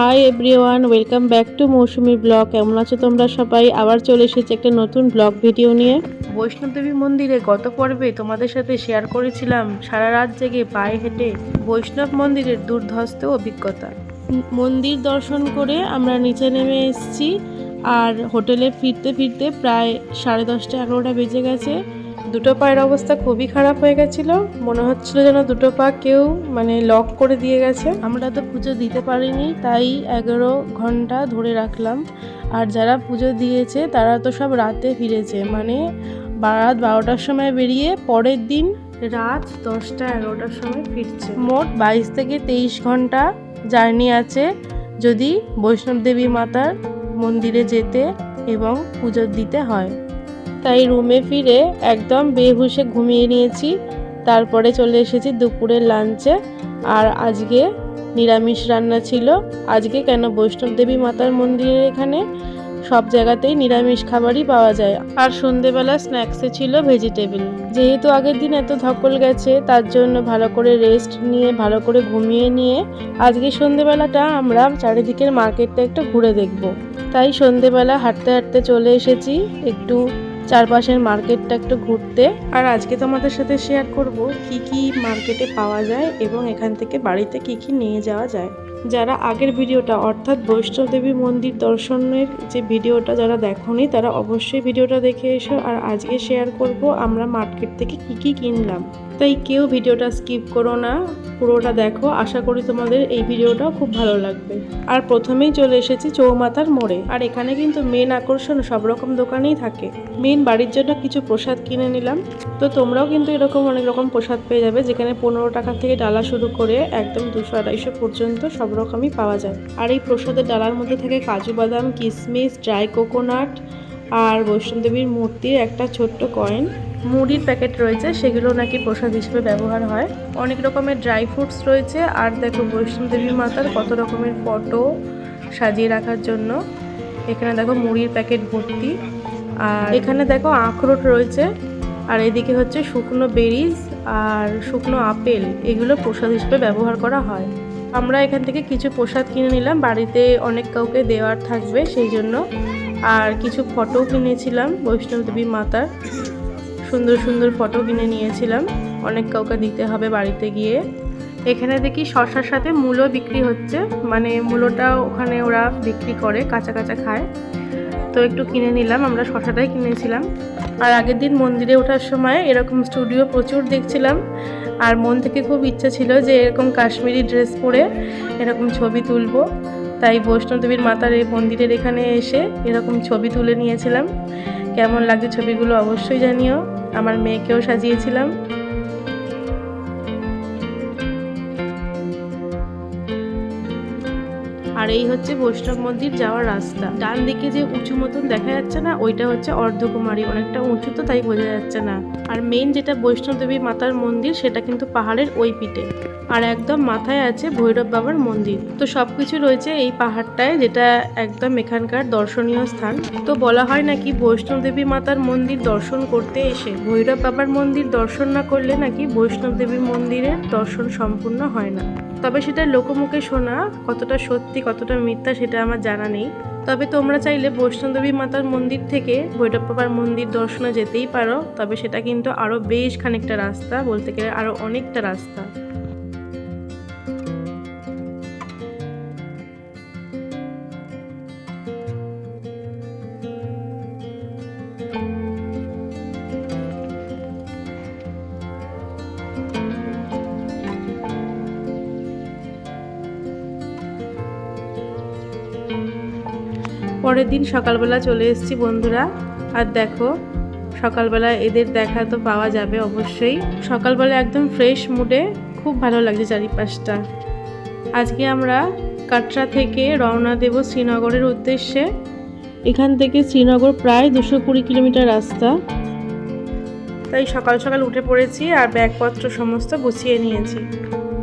Hi everyone welcome back to Mousumi blog কেমন আছো তোমরা সবাই? আবার চলে এসেছি একটা নতুন ব্লগ ভিডিও নিয়ে। বৈষ্ণবদেবী মন্দিরে গত পর্বে তোমাদের সাথে শেয়ার করেছিলাম সারা রাত জেগে পায়ে হেঁটে বৈষ্ণব মন্দিরের দুর্ধস্ত অভিজ্ঞতা। মন্দির দর্শন করে আমরা নিচে নেমে এসেছি। আর হোটেলে ফিরতে ফিরতে প্রায় সাড়ে দশটা এগারোটা বেজে গেছে। দুটো পায়ের অবস্থা খুবই খারাপ হয়ে গেছিল। মনে হচ্ছিল যেন দুটো পা কেউ মানে লক করে দিয়ে গেছে। আমরা তো পুজো দিতে পারিনি, তাই এগারো ঘণ্টা ধরে রাখলাম। আর যারা পুজো দিয়েছে, তারা তো সব রাতে ফিরেছে। মানে রাত বারোটার সময় বেরিয়ে পরের দিন রাত দশটা এগারোটার সময় ফিরছে। মোট বাইশ থেকে তেইশ ঘণ্টা জার্নি আছে যদি বৈষ্ণব দেবী মাতার মন্দিরে যেতে এবং পুজো দিতে হয়। তাই রুমে ফিরে একদম বেহুশে ঘুমিয়ে নিয়েছি। তারপরে চলে এসেছি দুপুরের লাঞ্চে। আর আজকে নিরামিষ রান্না ছিল। আজকে কেন বৈষ্ণব দেবী মাতার মন্দিরের এখানে? সব জায়গাতেই নিরামিষ খাবারই পাওয়া যায়। আর সন্ধেবেলা স্ন্যাক্সে ছিল ভেজিটেবল। যেহেতু আগের দিন এত ধকল গেছে, তার জন্য ভালো করে রেস্ট নিয়ে, ভালো করে ঘুমিয়ে নিয়ে আজকে সন্ধেবেলাটা আমরা চারিদিকের মার্কেটটা একটু ঘুরে দেখব। তাই সন্ধেবেলা হাঁটতে হাঁটতে চলে এসেছি। একটু চারপাশের মার্কেটটা একটু ঘুরতে। আর আজকে তোমাদের সাথে শেয়ার করব কি কি মার্কেটে পাওয়া যায় এবং এখান থেকে বাড়িতে কি কি নিয়ে যাওয়া যায়। যারা আগের ভিডিওটা, অর্থাৎ বৈষ্ণব দেবী মন্দির দর্শনের যে ভিডিওটা যারা দেখনি, তারা অবশ্যই ভিডিওটা দেখে এসো। আর আজকে শেয়ার করব আমরা মার্কেট থেকে কি কি কিনলাম। তাই কেউ ভিডিওটা স্কিপ করো না, পুরোটা দেখো। আশা করি তোমাদের এই ভিডিওটাও খুব ভালো লাগবে। আর প্রথমেই চলে এসেছি চৌমাথার মোড়ে। আর এখানে কিন্তু মেন আকর্ষণ সব রকম দোকানেই থাকে। মেন বাড়ির জন্য কিছু প্রসাদ কিনে নিলাম। তো তোমরাও কিন্তু এরকম অনেক রকম প্রসাদ পেয়ে যাবে, যেখানে পনেরো টাকা থেকে ডালা শুরু করে একদম দুশো আড়াইশো পর্যন্ত সব রকমই পাওয়া যায়। আর এই প্রসাদের ডালার মধ্যে থাকে কাজু বাদাম কিশমিশ ড্রাই কোকোনাট আর বৈষ্ণবদেবীর মূর্তির একটা ছোট্ট কয়েন। মুড়ির প্যাকেট রয়েছে, সেগুলো নাকি প্রসাদ হিসেবে ব্যবহার হয়। অনেক রকমের ড্রাই ফ্রুটস রয়েছে, আর দেখো বৈষ্ণবদেবী মাতার কত রকমের ফটো সাজিয়ে রাখার জন্য। এখানে দেখো মুড়ির প্যাকেট ভর্তি, আর এখানে দেখো আখরোট রয়েছে, আর এদিকে হচ্ছে শুকনো বেরিজ আর শুকনো আপেল, এগুলো প্রসাদ হিসেবে ব্যবহার করা হয়। আমরা এখান থেকে কিছু প্রসাদ কিনে নিলাম, বাড়িতে অনেক কাউকে দেওয়ার থাকবে সেই জন্য। আর কিছু ফটো কিনেছিলাম বৈষ্ণব দেবী মাতার। সুন্দর সুন্দর ফটো কিনে নিয়েছিলাম। অনেক কাউকে দিতে হবে বাড়িতে গিয়ে। এখানে দেখি শশার সাথে মূলো বিক্রি হচ্ছে। মানে মূলোটা ওখানে ওরা বিক্রি করে, কাঁচা কাঁচা খায়। তো একটু কিনে নিলাম, আমরা শশাটাই কিনেছিলাম। আর আগের দিন মন্দিরে ওঠার সময় এরকম স্টুডিও প্রচুর দেখছিলাম। আর মন থেকে খুব ইচ্ছা ছিল যে এরকম কাশ্মীরি ড্রেস পরে এরকম ছবি তুলবো। তাই বৈষ্ণবদেবীর মাতার এই মন্দিরের এখানে এসে এরকম ছবি তুলে নিয়েছিলাম। কেমন লাগছে ছবিগুলো অবশ্যই জানিও। আমার মেয়েকেও সাজিয়েছিলাম। আর এই হচ্ছে বৈষ্ণব মন্দির যাওয়ার রাস্তা। ডান দিকে যে উঁচু মতন দেখা যাচ্ছে না, ওইটা হচ্ছে অর্ধকুমারী। অনেকটা উঁচু তো, তাই বোঝা যাচ্ছে না। আর মেইন যেটা বৈষ্ণব দেবী মাতার মন্দির, সেটা কিন্তু পাহাড়ের ওই পিঠে। আর একদম মাথায় আছে ভৈরব বাবার মন্দির। তো সব কিছু রয়েছে এই পাহাড়টায়, যেটা একদম এখানকার দর্শনীয় স্থান। তো বলা হয় নাকি বৈষ্ণব দেবী মাতার মন্দির দর্শন করতে এসে, ভৈরব বাবার মন্দির দর্শন না করলে নাকি বৈষ্ণব দেবী মন্দিরের দর্শন সম্পূর্ণ হয় না? তবে সেটা লোকমুখে শোনা কতটা সত্যি কতটা মিথ্যা সেটা আমার জানা নেই। তবে তোমরা চাইলে বৈষ্ণবদেবী মাতার মন্দির থেকে ভৈরব মন্দির দর্শনে যেতেই পারো। তবে সেটা কিন্তু আরও বেশ খানিকটা রাস্তা, বলতে গেলে আরও অনেকটা রাস্তা। পরের দিন সকালবেলা চলে এসেছি বন্ধুরা। আর দেখো, সকালবেলা এদের দেখা তো পাওয়া যাবে অবশ্যই। সকালবেলা একদম ফ্রেশ মুডে খুব ভালো লাগছে চারিপাশটা। আজকে আমরা কাটরা থেকে রওনা দেব শ্রীনগরের উদ্দেশ্যে। এখান থেকে শ্রীনগর প্রায় দুশো কুড়ি কিলোমিটার রাস্তা। তাই সকাল সকাল উঠে পড়েছি আর ব্যাগপত্র সমস্ত গুছিয়ে নিয়েছি।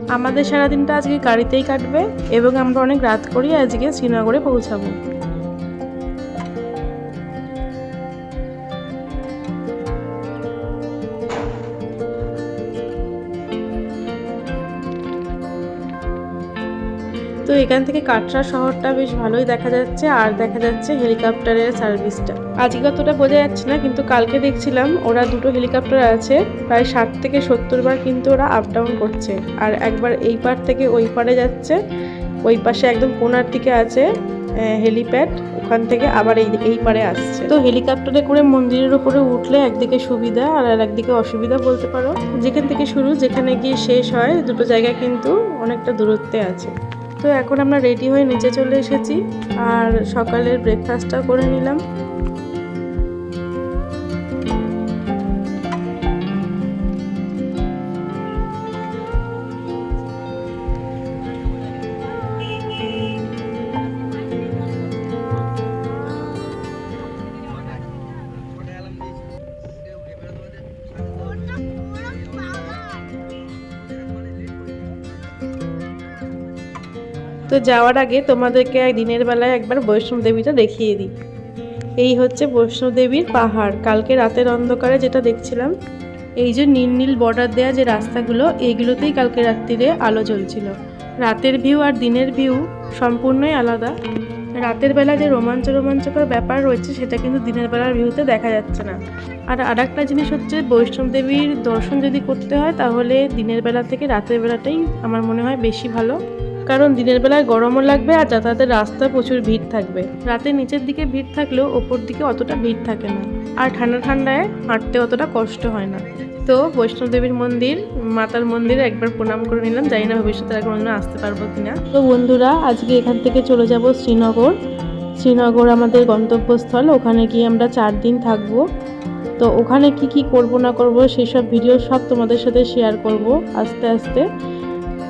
আমাদের সারাদিনটা আজকে গাড়িতেই কাটবে এবং আমরা অনেক রাত করি আজকে শ্রীনগরে পৌঁছাবো। তো এখান থেকে কাটরা শহরটা বেশ ভালোই দেখা যাচ্ছে, আর দেখা যাচ্ছে হেলিকপ্টারের সার্ভিসটা। আজকে কতটা বোঝা যাচ্ছে না, কিন্তু কালকে দেখছিলাম ওরা দুটো হেলিকপ্টার আছে, প্রায় ষাট থেকে সত্তর বার কিন্তু ওরা আপ ডাউন করছে। আর একবার এই পার থেকে ওই পারে যাচ্ছে, ওই পাশে একদম কোনার দিকে আছে হেলিপ্যাড ওখান থেকে আবার এই এই পারে আসছে। তো হেলিকপ্টারে করে মন্দিরের উপরে উঠলে একদিকে সুবিধা আর আর একদিকে অসুবিধা বলতে পারো। যেখান থেকে শুরু, যেখানে গিয়ে শেষ হয়, দুটো জায়গা কিন্তু অনেকটা দূরত্বে আছে। তো এখন আমরা রেডি হয়ে নিচে চলে এসেছি। আর সকালের ব্রেকফাস্টটা করে নিলাম। তো যাওয়ার আগে তোমাদেরকে দিনের বেলায় একবার বৈষ্ণব দেবীটা দেখিয়ে দিই। এই হচ্ছে বৈষ্ণব দেবীর পাহাড়। কালকে রাতের অন্ধকারে যেটা দেখছিলাম, এই যে নীল নীল বর্ডার দেওয়া যে রাস্তাগুলো, এইগুলোতেই কালকে রাত্রিরে আলো জ্বলছিল। রাতের ভিউ আর দিনের ভিউ সম্পূর্ণই আলাদা। রাতের বেলা যে রোমাঞ্চ রোমাঞ্চকর ব্যাপার রয়েছে, সেটা কিন্তু দিনের বেলার ভিউতে দেখা যাচ্ছে না। আর আরেকটা জিনিস হচ্ছে, বৈষ্ণব দেবীর দর্শন যদি করতে হয়, তাহলে দিনের বেলা থেকে রাতের বেলাটাই আমার মনে হয় বেশি ভালো। কারণ দিনের বেলায় গরমও লাগবে আর যাতায়াতের রাস্তায় প্রচুর ভিড় থাকবে। রাতে নিচের দিকে ভিড় থাকলেও ওপর দিকে অতটা ভিড় থাকে না। আর ঠান্ডা ঠান্ডায় হাঁটতে অতটা কষ্ট হয় না। তো বৈষ্ণব দেবীর মন্দির, মাতার মন্দিরে একবার প্রণাম করে নিলাম। জানি না ভবিষ্যতে আর কোনোদিন আসতে পারব কিনা। তো বন্ধুরা, আজকে এখান থেকে চলে যাব শ্রীনগর। শ্রীনগর আমাদের গন্তব্যস্থল। ওখানে গিয়ে আমরা চার দিন থাকব। তো ওখানে কি কি করব না করব, সেসব ভিডিও সব তোমাদের সাথে শেয়ার করব আস্তে আস্তে।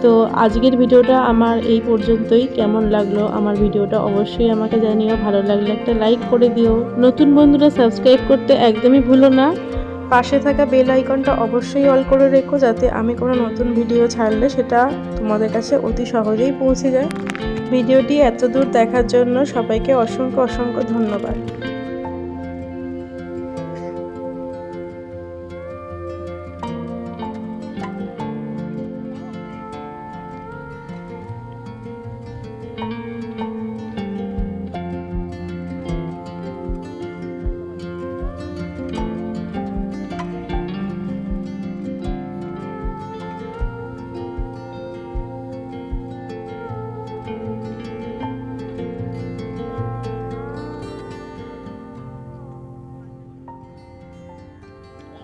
তো আজকের ভিডিওটা আমার এই পর্যন্তই। কেমন লাগল আমার ভিডিওটা অবশ্যই আমাকে জানিও। ভালো লাগলে একটা লাইক করে দিও। নতুন বন্ধুরা সাবস্ক্রাইব করতে একদমই ভুলো না। পাশে থাকা বেল আইকনটা অবশ্যই অল করে রেখো যাতে আমি কোনো নতুন ভিডিও ছাড়লে সেটা তোমাদের কাছে অতি সহজেই পৌঁছে যায়। ভিডিওটি এত দূর দেখার জন্য সবাইকে অসংখ্য অসংখ্য ধন্যবাদ।